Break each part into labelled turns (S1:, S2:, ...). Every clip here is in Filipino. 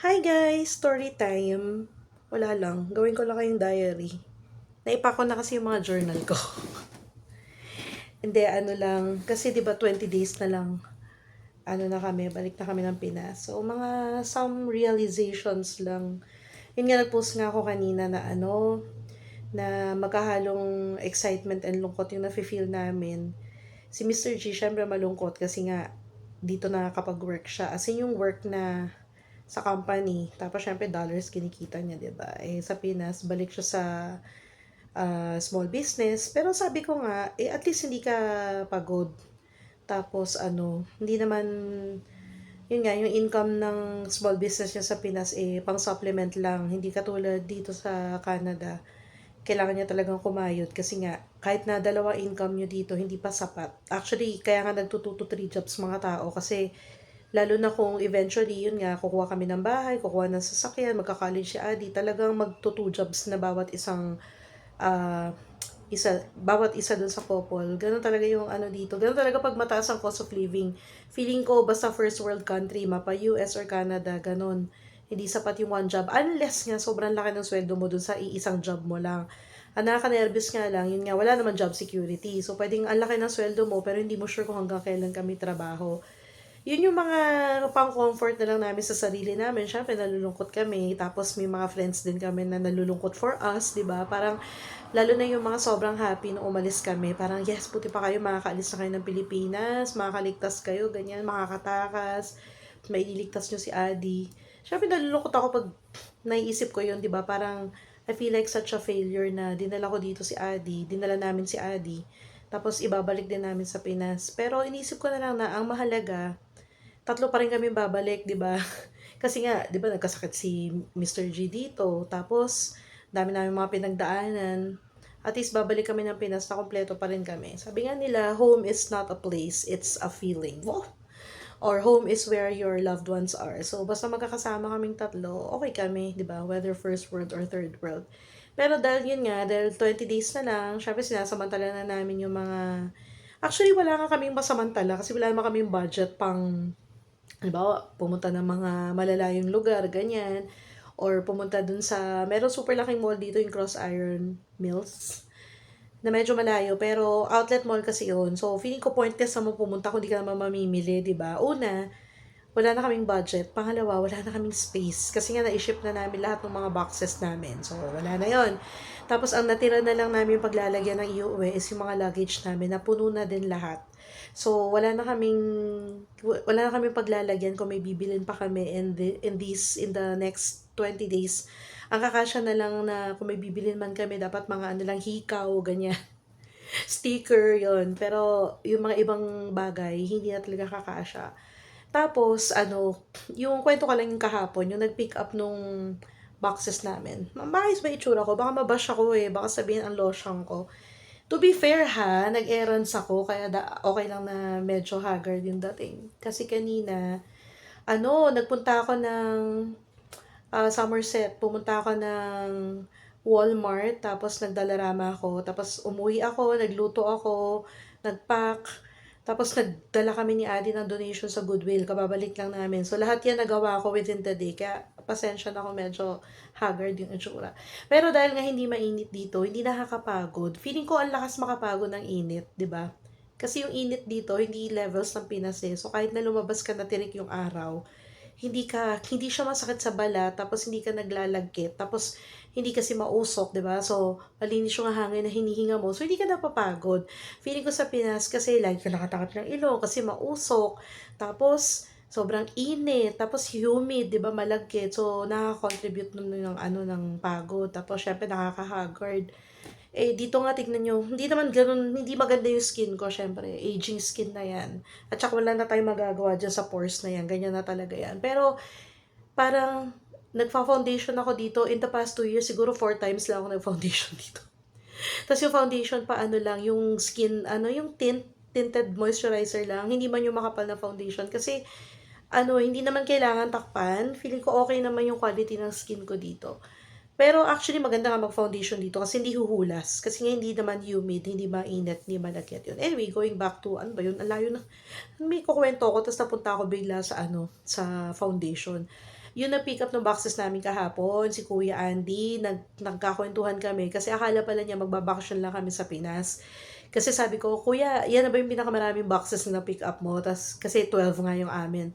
S1: Hi guys! Story time. Wala lang. Gawin ko lang kayong diary. Naipa ko na kasi yung mga journal ko. Hindi, ano lang. Kasi di ba 20 days na lang. Ano na kami, balik na kami ng Pinas. So, mga some realizations lang. Yun nga, nag-post nga ako kanina na ano, na magkahalong excitement and lungkot yung nafe-feel namin. Si Mr. G, syempre malungkot kasi nga, dito na kapag work siya. As in yung work na sa company. Tapos, syempre, dollars kinikita niya, di ba? Eh, sa Pinas, balik siya sa ah, small business. Pero sabi ko nga, eh, at least hindi ka pagod. Tapos, ano, hindi naman, yun nga, yung income ng small business niya sa Pinas, eh, pang supplement lang. Hindi katulad dito sa Canada. Kailangan niya talagang kumayod kasi nga, kahit na dalawa income niyo dito, hindi pa sapat. Actually, kaya nga nagtututo three jobs mga tao kasi Lalo na kung eventually, yun nga, kukuha kami ng bahay, kukuha ng sasakyan, magka-college si Adi, talagang magto two jobs na bawat isang, ah, isa, bawat isa dun sa couple. Ganun talaga yung ano dito. Ganun talaga pag mataas ang cost of living. Feeling ko, basta first world country, mapa US or Canada, ganun. Hindi sapat yung one job. Unless nga, sobrang laki ng sweldo mo dun sa iisang job mo lang. Ang nakaka-nervous nga lang, yun nga, wala naman job security. So, pwedeng ang laki ng sweldo mo, pero hindi mo sure kung hanggang kailan kami trabaho yun yung mga pang-comfort na lang namin sa sarili namin. Siyempre, nalulungkot kami. Tapos, may mga friends din kami na nalulungkot for us, di ba? Parang, lalo na yung mga sobrang happy nung umalis kami. Parang, yes, puti pa kayo, makakaalis na kayo ng Pilipinas, makakaligtas kayo, ganyan, makakatakas, may iligtas nyo si Adi. Siyempre, nalulungkot ako pag naiisip ko yun, di ba? Parang, I feel like such a failure na dinala ko dito si Adi, dinala namin si Adi. Tapos, ibabalik din namin sa Pinas. Pero, inisip ko na lang na ang mahalaga, tatlo pa rin kami babalik, di ba? Kasi nga, di ba, nagkasakit si Mr. G dito. Tapos, dami namin mga pinagdaanan. At least, babalik kami ng Pinas na kompleto pa rin kami. Sabi nga nila, home is not a place, it's a feeling. Wow! Or home is where your loved ones are. So, basta magkakasama kaming tatlo, okay kami, di ba? Whether first world or third world. Pero dahil yun nga, dahil 20 days na lang, syempre sinasamantala na namin yung mga... Actually, wala nga kaming masamantala kasi wala naman kaming budget pang halimbawa, pumunta ng mga malalayong lugar, ganyan. Or pumunta dun sa, meron super laking mall dito yung Cross Iron Mills na medyo malayo, pero outlet mall kasi yun. So, feeling ko pointless na mo pumunta kung di ka naman mamimili, di ba? Una, wala na kaming budget. Pangalawa, wala na kaming space. Kasi nga na-ship na namin lahat ng mga boxes namin. So, wala na yon Tapos, ang natira na lang namin paglalagyan ng iuwi is yung mga luggage namin na puno na din lahat. So, wala na kaming, wala na kaming paglalagyan kung may bibilin pa kami in, the, in this, in the next 20 days. Ang kakasya na lang na kung may bibilin man kami, dapat mga ano lang, hikaw, ganyan. Sticker, yon Pero, yung mga ibang bagay, hindi na talaga kakasya. Tapos, ano, yung kwento ko lang yung kahapon, yung nag-pick up nung boxes namin. Maayos ba itsura ko? Baka mabash ako eh. Baka sabihin ang lotion ko. To be fair ha, nag-errands ako, kaya da, okay lang na medyo haggard yung dating. Kasi kanina, ano, nagpunta ako ng uh, Somerset, pumunta ako ng Walmart, tapos nagdalarama ako, tapos umuwi ako, nagluto ako, nagpack, tapos nagdala kami ni Adi ng donation sa Goodwill, kababalik lang namin. So lahat yan nagawa ko within the day, kaya pasensya na ako medyo haggard yung itsura. Pero dahil nga hindi mainit dito, hindi nakakapagod. Feeling ko ang lakas makapagod ng init, 'di ba? Kasi yung init dito, hindi levels ng Pinas eh. So kahit na lumabas ka na tirik yung araw, hindi ka hindi siya masakit sa balat tapos hindi ka naglalagkit tapos hindi kasi mausok 'di ba so malinis yung hangin na hinihinga mo so hindi ka napapagod feeling ko sa Pinas kasi lagi ka nakatakot ng ilong kasi mausok tapos sobrang init, tapos humid, 'di ba, malagkit. So nakaka-contribute nun ng ano ng pagod. Tapos syempre nakaka-haggard. Eh dito nga tignan nyo, hindi naman ganoon, hindi maganda yung skin ko, syempre. Aging skin na 'yan. At saka wala na tayong magagawa diyan sa pores na 'yan. Ganyan na talaga 'yan. Pero parang nagfa-foundation ako dito in the past two years, siguro four times lang ako nag-foundation dito. Tapos yung foundation pa ano lang, yung skin, ano, yung tint, tinted moisturizer lang, hindi man yung makapal na foundation. Kasi ano, hindi naman kailangan takpan. Feeling ko okay naman yung quality ng skin ko dito. Pero actually, maganda nga mag-foundation dito kasi hindi huhulas. Kasi nga hindi naman humid, hindi mainit, hindi malagkit yun. Anyway, going back to, ano ba yun? Ang layo na. May kukwento ko, tapos napunta ako bigla sa ano, sa foundation. yung na-pick up ng boxes namin kahapon, si Kuya Andy, nag, nagkakwentuhan kami kasi akala pala niya magbabakasyon lang kami sa Pinas. Kasi sabi ko, Kuya, yan na ba yung pinakamaraming boxes na na-pick up mo? Tas, kasi 12 nga yung amin.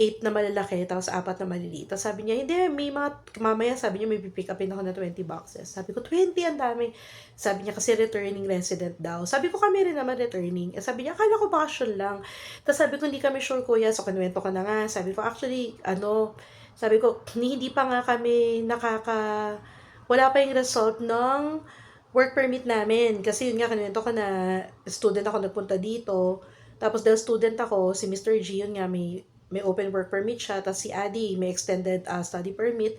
S1: 8 na malalaki, tapos 4 na maliliit. Tapos sabi niya, hindi, may mga, mamaya sabi niya, may pipick upin ako na 20 boxes. Sabi ko, 20, ang dami. Sabi niya, kasi returning resident daw. Sabi ko, kami rin naman returning. Eh, sabi niya, akala ko bakasyon lang. Tapos sabi ko, hindi kami sure, kuya. So, kinuwento ka na nga. Sabi ko, actually, ano, sabi ko, hindi pa nga kami nakaka, wala pa yung result ng work permit namin. Kasi yun nga, kinuwento ko na student ako nagpunta dito. Tapos dahil student ako, si Mr. G, yun nga, may may open work permit siya, tapos si Adi may extended uh, study permit.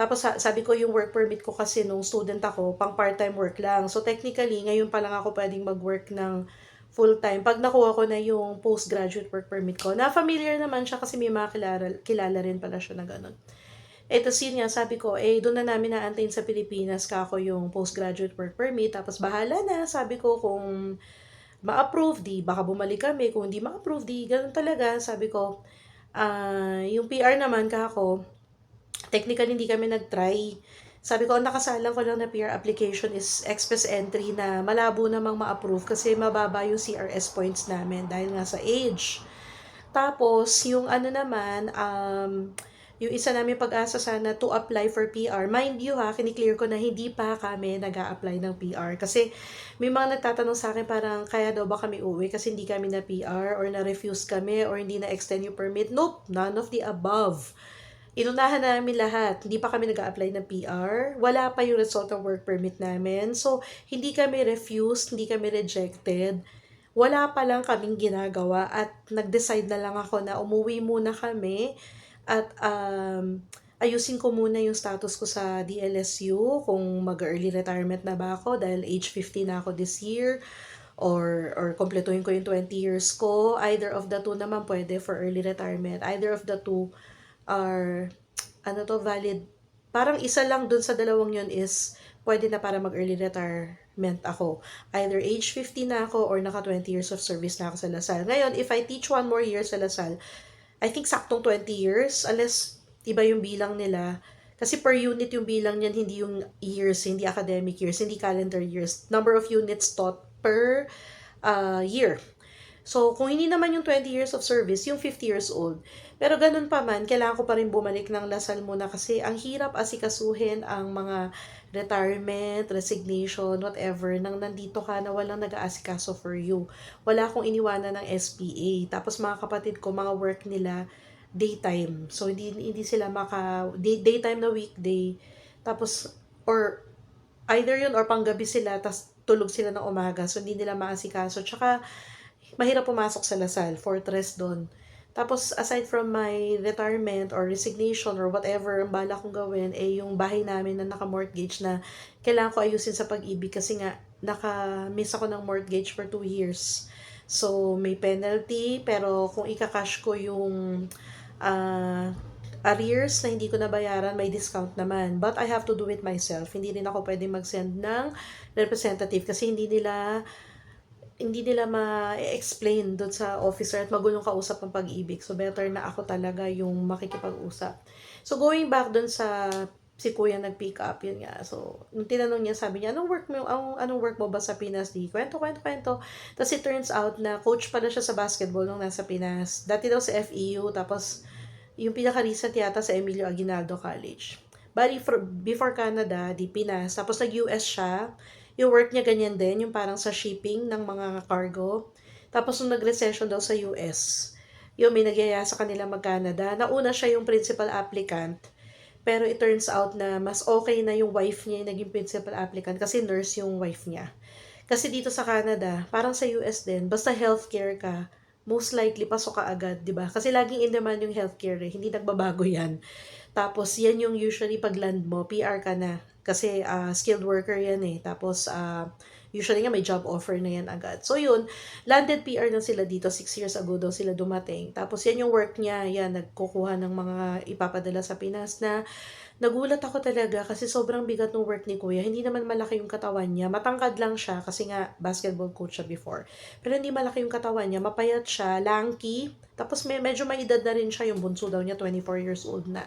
S1: Tapos sabi ko yung work permit ko kasi nung student ako, pang part-time work lang. So technically, ngayon pa lang ako pwedeng mag-work ng full-time. Pag nakuha ko na yung postgraduate work permit ko, na familiar naman siya kasi may mga kilala, kilala rin pala siya na ganun. Eh, tapos yun sabi ko, eh, doon na namin naantayin sa Pilipinas ka ako yung postgraduate work permit. Tapos bahala na, sabi ko, kung ma-approve, di, baka bumalik kami. Kung hindi ma-approve, di, ganun talaga. Sabi ko, Ah, yung PR naman kako, technically hindi kami nag-try. Sabi ko, ang nakasalang ko lang na PR application is express entry na malabo namang ma-approve kasi mababa yung CRS points namin dahil nga sa age. Tapos, yung ano naman, um, yung isa namin pag-asa sana to apply for PR. Mind you ha, kiniklear ko na hindi pa kami nag apply ng PR. Kasi may mga nagtatanong sa akin parang kaya daw ba kami uwi kasi hindi kami na PR or na-refuse kami or hindi na-extend yung permit. Nope, none of the above. Inunahan namin lahat. Hindi pa kami nag apply ng PR. Wala pa yung result ng work permit namin. So, hindi kami refused, hindi kami rejected wala pa lang kaming ginagawa at nag-decide na lang ako na umuwi muna kami at um, ayusin ko muna yung status ko sa DLSU, kung mag-early retirement na ba ako dahil age 50 na ako this year, or, or kompletuhin ko yung 20 years ko. Either of the two naman pwede for early retirement. Either of the two are, ano to, valid. Parang isa lang dun sa dalawang yun is, pwede na para mag-early retirement ako. Either age 50 na ako or naka 20 years of service na ako sa Lasal. Ngayon, if I teach one more year sa Lasal, I think saktong 20 years, unless iba yung bilang nila. Kasi per unit yung bilang niyan, hindi yung years, hindi academic years, hindi calendar years. Number of units taught per uh, year. So, kung hindi naman yung 20 years of service, yung 50 years old. Pero ganun pa man, kailangan ko pa rin bumalik ng Lasal muna kasi ang hirap asikasuhin ang mga retirement, resignation, whatever, nang nandito ka na walang nag-aasikaso for you. Wala akong iniwanan ng SPA. Tapos mga kapatid ko, mga work nila, daytime. So, hindi, hindi sila maka, day, daytime na weekday. Tapos, or, either yun or panggabi sila, tapos tulog sila ng umaga. So, hindi nila maasikaso. Tsaka, mahirap pumasok sa Lasal, fortress doon. Tapos, aside from my retirement or resignation or whatever ang bala kong gawin, eh yung bahay namin na naka-mortgage na kailangan ko ayusin sa pag-ibig kasi nga naka-miss ako ng mortgage for 2 years. So, may penalty, pero kung ika-cash ko yung uh, arrears na hindi ko nabayaran, may discount naman. But I have to do it myself. Hindi rin ako pwede mag-send ng representative kasi hindi nila hindi nila ma-explain doon sa officer at magulong kausap ng pag-ibig. So, better na ako talaga yung makikipag-usap. So, going back doon sa si kuya nag-pick up, yun nga. So, nung tinanong niya, sabi niya, anong work mo, anong, anong work mo ba sa Pinas? Di, kwento, kwento, kwento. Tapos it turns out na coach pala siya sa basketball nung nasa Pinas. Dati daw sa FEU, tapos yung pinaka-recent yata sa Emilio Aguinaldo College. Bali, for, before Canada, di Pinas. Tapos nag-US siya yung work niya ganyan din, yung parang sa shipping ng mga cargo. Tapos nung nag-recession daw sa US, yung may nagyaya sa kanila mag-Canada, nauna siya yung principal applicant. Pero it turns out na mas okay na yung wife niya yung naging principal applicant kasi nurse yung wife niya. Kasi dito sa Canada, parang sa US din, basta healthcare ka, most likely pasok ka agad, 'di ba? Kasi laging in demand yung healthcare, eh. hindi nagbabago 'yan. Tapos yan yung usually pag land mo, PR ka na. Kasi uh, skilled worker yan eh. Tapos uh, Usually nga may job offer na yan agad. So yun, landed PR na sila dito. Six years ago daw sila dumating. Tapos yan yung work niya. Yan, nagkukuha ng mga ipapadala sa Pinas na nagulat ako talaga kasi sobrang bigat ng work ni Kuya. Hindi naman malaki yung katawan niya. Matangkad lang siya kasi nga basketball coach siya before. Pero hindi malaki yung katawan niya. Mapayat siya, lanky. Tapos may, medyo may edad na rin siya. Yung bunso daw niya, 24 years old na.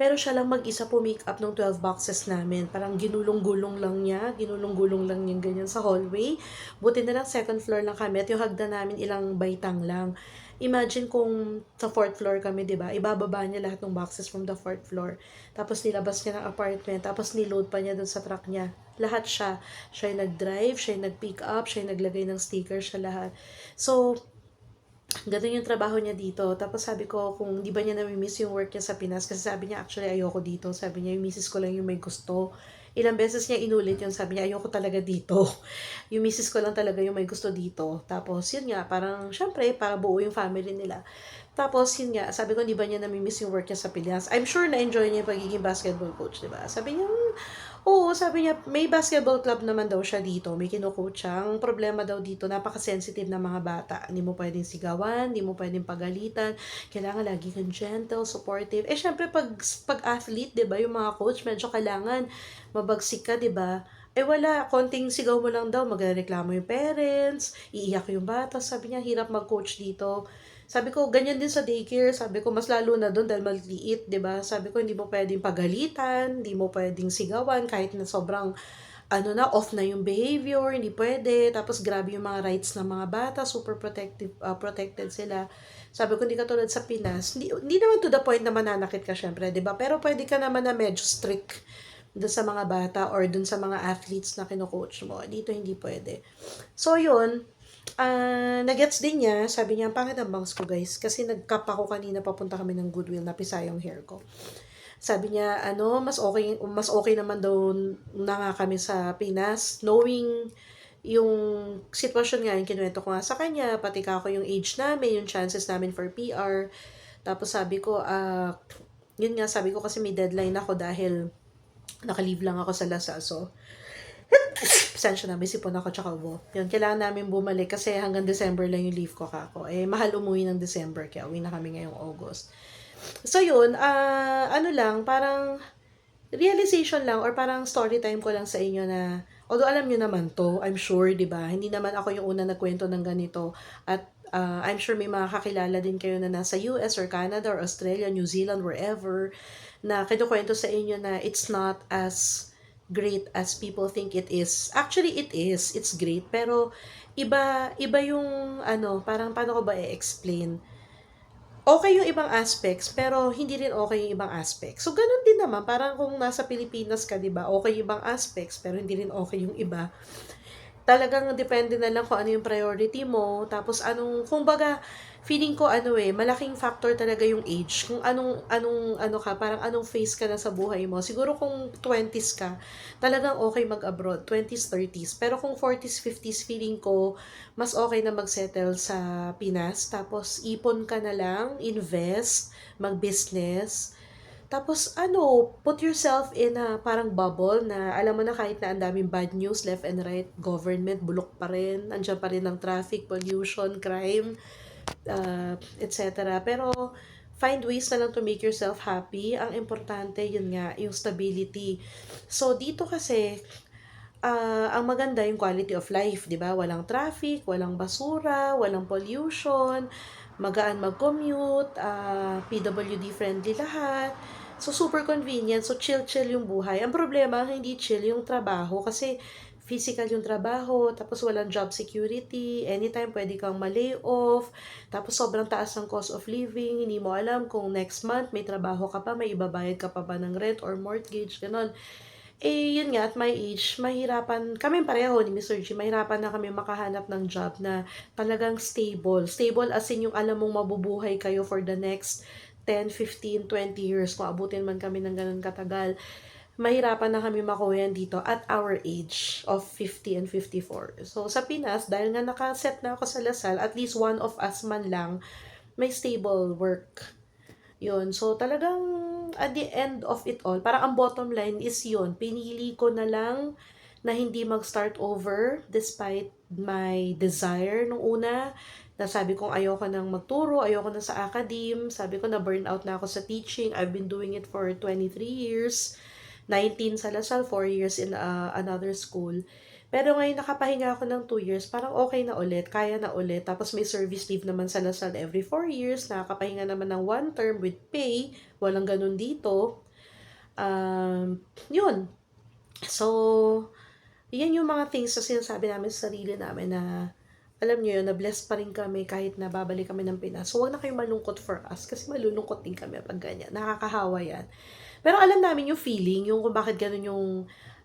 S1: Pero siya lang mag-isa po make up ng 12 boxes namin. Parang ginulong-gulong lang niya. Ginulong-gulong lang niya ganyan sa hallway. Buti na lang second floor lang kami. At yung hagdan namin ilang baitang lang. Imagine kung sa fourth floor kami, di ba? Ibababa niya lahat ng boxes from the fourth floor. Tapos nilabas niya ng apartment. Tapos niload pa niya dun sa truck niya. Lahat siya. Siya yung nag-drive, siya yung nag-pick up, siya yung naglagay ng sticker, siya lahat. So, ganun yung trabaho niya dito. Tapos sabi ko, kung di ba niya nami-miss yung work niya sa Pinas, kasi sabi niya, actually, ayoko dito. Sabi niya, yung misis ko lang yung may gusto. Ilang beses niya inulit yun, sabi niya, ayoko talaga dito. yung misis ko lang talaga yung may gusto dito. Tapos, yun nga, parang, syempre, para buo yung family nila. Tapos, yun nga, sabi ko, di ba niya nami-miss yung work niya sa Pinas? I'm sure na-enjoy niya yung pagiging basketball coach, di ba? Sabi niya, "Hmm, oo, sabi niya, may basketball club naman daw siya dito, may kinukoach. Ang problema daw dito, napaka-sensitive na mga bata. Hindi mo pwedeng sigawan, hindi mo pwedeng pagalitan. Kailangan lagi kang gentle, supportive. Eh, syempre, pag, pag-athlete, di ba, yung mga coach, medyo kailangan mabagsik ka, di ba? Eh wala, konting sigaw mo lang daw, magreklamo yung parents, iiyak yung bata. Sabi niya, hirap mag-coach dito. Sabi ko, ganyan din sa daycare. Sabi ko, mas lalo na doon dahil maliit, di ba? Sabi ko, hindi mo pwedeng pagalitan, hindi mo pwedeng sigawan, kahit na sobrang ano na, off na yung behavior, hindi pwede. Tapos grabe yung mga rights ng mga bata, super protective, uh, protected sila. Sabi ko, hindi ka tulad sa Pinas. Hindi, hindi naman to the point na mananakit ka syempre, di ba? Pero pwede ka naman na medyo strict doon sa mga bata or doon sa mga athletes na kino-coach mo. Dito hindi pwede. So, yun. Ah, nagets din niya. Sabi niya, pangit ang bangs ko guys. Kasi nagkap ako kanina papunta kami ng Goodwill na pisa yung hair ko. Sabi niya, ano, mas okay, mas okay naman daw na nga kami sa Pinas. Knowing yung sitwasyon nga, yung kinuwento ko nga sa kanya, pati ka ako yung age namin, yung chances namin for PR. Tapos sabi ko, ah, yun nga, sabi ko kasi may deadline ako dahil nakalive lang ako sa Lasal. So, pasensya na, may sipon ako tsaka ubo. Yun, kailangan namin bumalik kasi hanggang December lang yung leave ko kako. Eh, mahal umuwi ng December, kaya uwi na kami ngayong August. So, yun, ah ano lang, parang realization lang or parang story time ko lang sa inyo na although alam nyo naman to, I'm sure, di ba? Hindi naman ako yung una nagkwento ng ganito at uh, I'm sure may mga kakilala din kayo na nasa US or Canada or Australia, New Zealand, wherever na kinukwento sa inyo na it's not as great as people think it is. Actually, it is. It's great. Pero, iba, iba yung, ano, parang paano ko ba i-explain? Okay yung ibang aspects, pero hindi rin okay yung ibang aspects. So, ganun din naman. Parang kung nasa Pilipinas ka, di ba? Okay yung ibang aspects, pero hindi rin okay yung iba. Talagang depende na lang kung ano yung priority mo. Tapos, anong, kung baga, feeling ko ano eh, malaking factor talaga yung age. Kung anong, anong, ano ka, parang anong phase ka na sa buhay mo. Siguro kung 20s ka, talagang okay mag-abroad, 20s, 30s. Pero kung 40s, 50s, feeling ko, mas okay na mag-settle sa Pinas. Tapos, ipon ka na lang, invest, mag-business. Tapos, ano, put yourself in a parang bubble na alam mo na kahit na ang daming bad news, left and right, government, bulok pa rin, andyan pa rin ng traffic, pollution, crime, uh, etc. Pero, find ways na lang to make yourself happy. Ang importante, yun nga, yung stability. So, dito kasi, uh, ang maganda yung quality of life, di ba? Walang traffic, walang basura, walang pollution, magaan mag-commute, uh, PWD friendly lahat. So, super convenient. So, chill-chill yung buhay. Ang problema, hindi chill yung trabaho kasi physical yung trabaho, tapos walang job security, anytime pwede kang ma-lay off, tapos sobrang taas ng cost of living, hindi mo alam kung next month may trabaho ka pa, may ibabayad ka pa ba ng rent or mortgage, ganon. Eh, yun nga, at my age, mahirapan, kami pareho ni Mr. G, mahirapan na kami makahanap ng job na talagang stable. Stable as in yung alam mong mabubuhay kayo for the next 10, 15, 20 years, kung abutin man kami ng ganun katagal mahirapan na kami makuha dito at our age of 50 and 54. So, sa Pinas, dahil nga nakaset na ako sa Lasal, at least one of us man lang may stable work. Yun. So, talagang at the end of it all, parang ang bottom line is yun. Pinili ko na lang na hindi mag-start over despite my desire nung una na sabi kong ayoko nang magturo, ayoko na sa academe, sabi ko na burnout na ako sa teaching. I've been doing it for 23 years, 19 sa Lasal, 4 years in uh, another school. Pero ngayon nakapahinga ako ng 2 years, parang okay na ulit, kaya na ulit. Tapos may service leave naman sa Lasal every 4 years, nakakapahinga naman ng one term with pay, walang ganun dito. Um, yun. So, yan yung mga things na sinasabi namin sa sarili namin na alam niyo yun, na-bless pa rin kami kahit na babalik kami ng Pinas. So, huwag na kayong malungkot for us kasi malulungkot din kami pag ganyan. Nakakahawa yan. Pero alam namin yung feeling, yung kung bakit ganun yung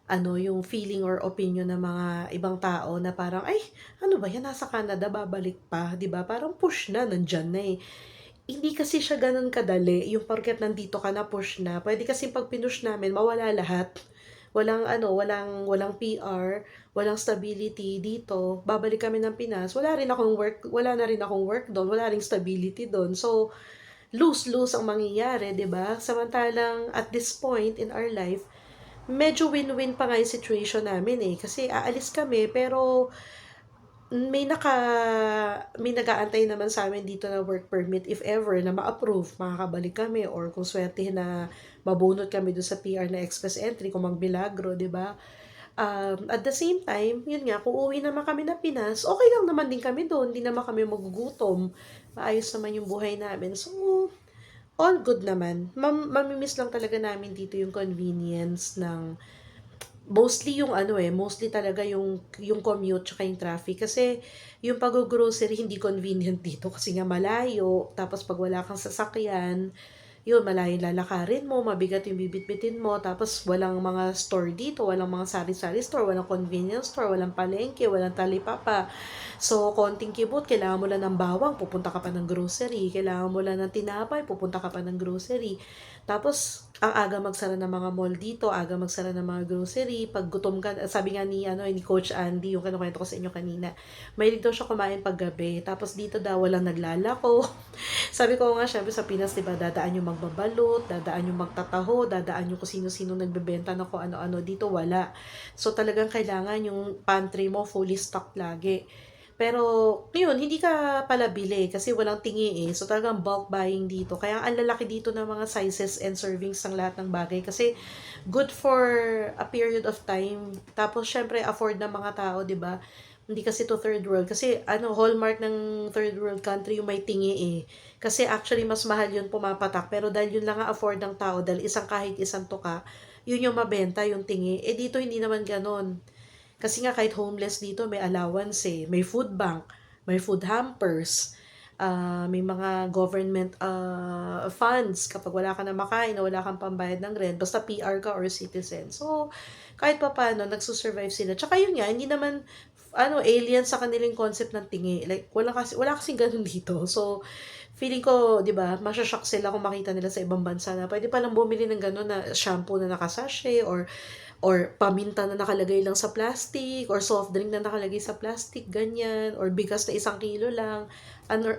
S1: ano, yung feeling or opinion ng mga ibang tao na parang, ay, ano ba yan, nasa Canada, babalik pa, di ba? Parang push na, nandyan na eh. Hindi kasi siya ganun kadali, yung porket nandito ka na, push na. Pwede kasi pag pinush namin, mawala lahat. Walang ano, walang, walang PR, walang stability dito. Babalik kami ng Pinas, wala rin akong work, wala na rin akong work doon, wala ring stability doon. So, lose-lose ang mangyayari, di ba? Samantalang, at this point in our life, medyo win-win pa nga yung situation namin eh. Kasi aalis kami, pero may naka may nag-aantay naman sa amin dito na work permit if ever na ma-approve, makakabalik kami or kung swerte na mabunot kami doon sa PR na express entry kung magbilagro, 'di ba? Um, at the same time, yun nga, kung uwi naman kami na Pinas, okay lang naman din kami doon, hindi naman kami magugutom. Maayos naman yung buhay namin. So, all good naman. Mam mamimiss lang talaga namin dito yung convenience ng mostly yung ano eh, mostly talaga yung yung commute tsaka yung traffic kasi yung pag-grocery hindi convenient dito kasi nga malayo tapos pag wala kang sasakyan yun, malayo lalakarin mo, mabigat yung bibitbitin mo, tapos walang mga store dito, walang mga sari-sari store, walang convenience store, walang palengke, walang talipapa. So, konting kibot, kailangan mo lang ng bawang, pupunta ka pa ng grocery. Kailangan mo lang ng tinapay, pupunta ka pa ng grocery. Tapos, ang aga magsara ng mga mall dito, aga magsara ng mga grocery. Pag gutom ka, sabi nga ni, ano, ni Coach Andy, yung kinukwento ko sa inyo kanina, mahilig daw siya kumain pag gabi. Tapos dito daw, walang naglalako. sabi ko nga, syempre sa Pinas, diba, dadaan yung magbabalot, dadaan yung magtataho, dadaan yung kung sino-sino nagbebenta na kung ano-ano. Dito, wala. So, talagang kailangan yung pantry mo fully stocked lagi. Pero, yun, hindi ka pala bili kasi walang tingi eh. So, talagang bulk buying dito. Kaya ang lalaki dito ng mga sizes and servings ng lahat ng bagay. Kasi, good for a period of time. Tapos, syempre, afford ng mga tao, di ba? Hindi kasi to third world. Kasi ano, hallmark ng third world country yung may tingi eh. Kasi actually mas mahal yun pumapatak. Pero dahil yun lang ang afford ng tao, dahil isang kahit isang tuka, yun yung mabenta, yung tingi. Eh dito hindi naman ganon. Kasi nga kahit homeless dito, may allowance eh. May food bank, may food hampers, uh, may mga government uh, funds kapag wala ka na makain o wala kang pambayad ng rent, basta PR ka or citizen. So, kahit pa paano, nagsusurvive sila. Tsaka yun nga, hindi naman ano, alien sa kanilang concept ng tingi. Like, wala kasi, wala kasi ganun dito. So, feeling ko, di ba, masyashock sila kung makita nila sa ibang bansa na pwede palang bumili ng gano'n na shampoo na nakasashe or or paminta na nakalagay lang sa plastic or soft drink na nakalagay sa plastic, ganyan, or bigas na isang kilo lang,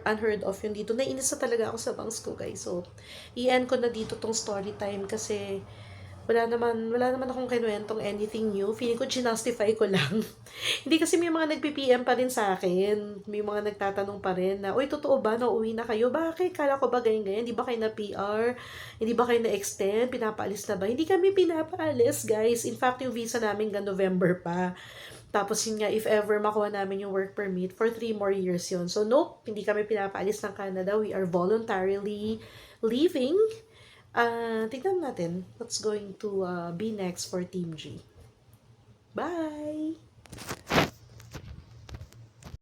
S1: unheard of yun dito. Nainis na talaga ako sa bangs ko, guys. So, i-end ko na dito tong story time kasi wala naman, wala naman akong kinuwentong anything new. Feeling ko, ginustify ko lang. Hindi kasi may mga nagpi-PM pa rin sa akin. May mga nagtatanong pa rin na, Uy, totoo ba? Nauwi na kayo? Bakit? Kala ko ba ganyan-ganyan? Hindi ba kayo na PR? Hindi ba kayo na-extend? Pinapaalis na ba? Hindi kami pinapaalis, guys. In fact, yung visa namin hanggang November pa. Tapos yun nga, if ever makuha namin yung work permit, for three more years yun. So, nope, hindi kami pinapaalis ng Canada. We are voluntarily leaving uh, tignan natin what's going to uh, be next for Team G. Bye!